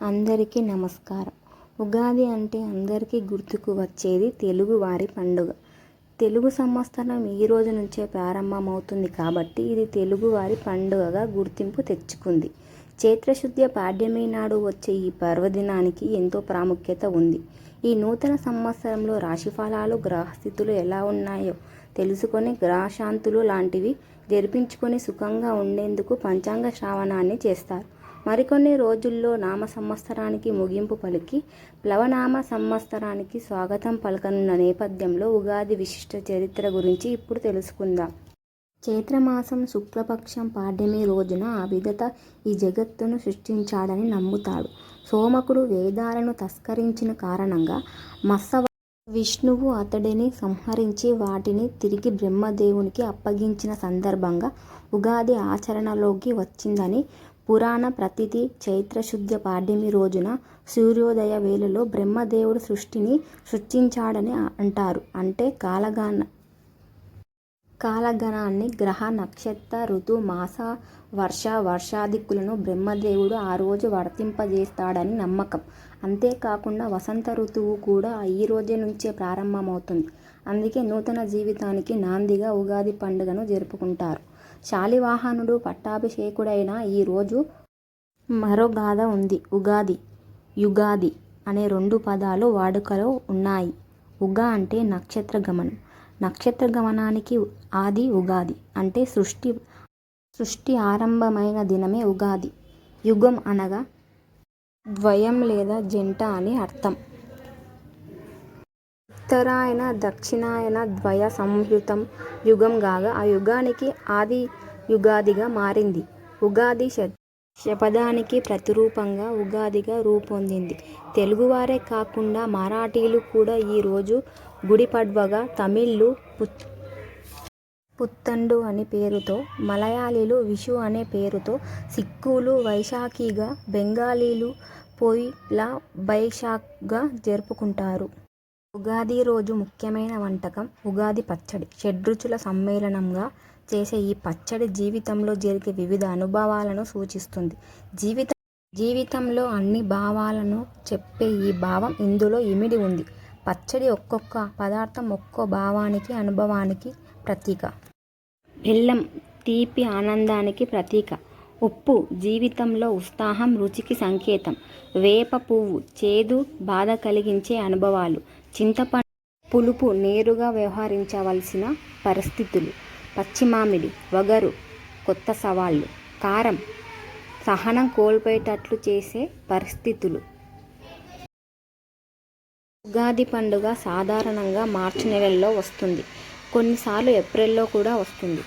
అందరికీ నమస్కారం. ఉగాది అంటే అందరికీ గుర్తుకు వచ్చేది తెలుగువారి పండుగ. తెలుగు సంవత్సరం ఈ రోజు నుంచే ప్రారంభమవుతుంది కాబట్టి ఇది తెలుగువారి పండుగగా గుర్తింపు తెచ్చుకుంది. చైత్రశుద్ధ పాడ్యమి నాడు వచ్చే ఈ పర్వదినానికి ఎంతో ప్రాముఖ్యత ఉంది. ఈ నూతన సంవత్సరంలో రాశిఫలాలు గ్రహస్థితులు ఎలా ఉన్నాయో తెలుసుకొని గ్రహశాంతులు లాంటివి జరిపించుకొని సుఖంగా ఉండేందుకు పంచాంగ శ్రావణాన్ని చేస్తారు. మరికొన్ని రోజుల్లో నామ సంవత్సరానికి ముగింపు పలికి ప్లవనామ సంవత్సరానికి స్వాగతం పలకనున్న నేపథ్యంలో ఉగాది విశిష్ట చరిత్ర గురించి ఇప్పుడు తెలుసుకుందాం. చైత్రమాసం శుక్లపక్షం పాడ్యమి రోజున ఆ విధత ఈ జగత్తును సృష్టించాడని నమ్ముతాడు. సోమకుడు వేదాలను తస్కరించిన కారణంగా మత్సవ విష్ణువు అతడిని సంహరించి వాటిని తిరిగి బ్రహ్మదేవునికి అప్పగించిన సందర్భంగా ఉగాది ఆచరణలోకి వచ్చిందని పురాణ ప్రతిథి చైత్రశుద్ధ పాడ్యమి రోజున సూర్యోదయ వేళలో బ్రహ్మదేవుడు సృష్టిని సృష్టించాడని అంటారు. అంటే కాలగాన కాలగణాన్ని గ్రహ నక్షత్ర ఋతు మాస వర్ష వర్షాదిక్కులను బ్రహ్మదేవుడు ఆ రోజు వర్తింపజేస్తాడని నమ్మకం. అంతేకాకుండా వసంత ఋతువు కూడా ఈ రోజే నుంచే ప్రారంభమవుతుంది. అందుకే నూతన జీవితానికి నాందిగా ఉగాది పండుగను జరుపుకుంటారు. శాలివాహనుడు పట్టాభిషేకుడైన ఈ రోజు మరో గాథ ఉంది. ఉగాది యుగాది అనే రెండు పదాలు వాడుకలో ఉన్నాయి. ఉగా అంటే నక్షత్ర గమనం నక్షత్ర గమనానికి ఆది ఉగాది అంటే సృష్టి సృష్టి ఆరంభమైన దినమే ఉగాది. యుగం అనగా ద్వయం లేదా జంట అని అర్థం. ఉత్తరాయణ దక్షిణాయన ద్వయ సంయుతం యుగం కాగా ఆ యుగానికి ఆది యుగాదిగా మారింది. ఉగాది శపథానికి ప్రతిరూపంగా ఉగాదిగా రూపొందింది. తెలుగువారే కాకుండా మరాఠీలు కూడా ఈరోజు గుడి పడ్వగా తమిళ్ళు పుత్తండు అనే పేరుతో మలయాళీలు విషు అనే పేరుతో సిక్కులు వైశాఖిగా బెంగాలీలు పోయిలా బైశాఖ్గా జరుపుకుంటారు. ఉగాది రోజు ముఖ్యమైన వంటకం ఉగాది పచ్చడి. షడ్రుచుల సమ్మేళనంగా చేసే ఈ పచ్చడి జీవితంలో జరిగే వివిధ అనుభవాలను సూచిస్తుంది. జీవిత జీవితంలో అన్ని భావాలను చెప్పే ఈ భావం ఇందులో ఇమిడి ఉంది. పచ్చడి ఒక్కొక్క పదార్థం ఒక్కో భావానికి అనుభవానికి ప్రతీక. బెల్లం తీపి ఆనందానికి ప్రతీక. ఉప్పు జీవితంలో ఉత్సాహం రుచికి సంకేతం. వేప పువ్వు చేదు బాధ కలిగించే అనుభవాలు. చింతపండు పులుపు నేరుగా వ్యవహరించవలసిన పరిస్థితులు. పచ్చిమామిడి వగరు కొత్త సవాళ్ళు. కారం సహనం కోల్పోయేటట్లు చేసే పరిస్థితులు. ఉగాది పండుగ సాధారణంగా మార్చి నెలల్లో వస్తుంది. కొన్నిసార్లు ఏప్రిల్లో కూడా వస్తుంది.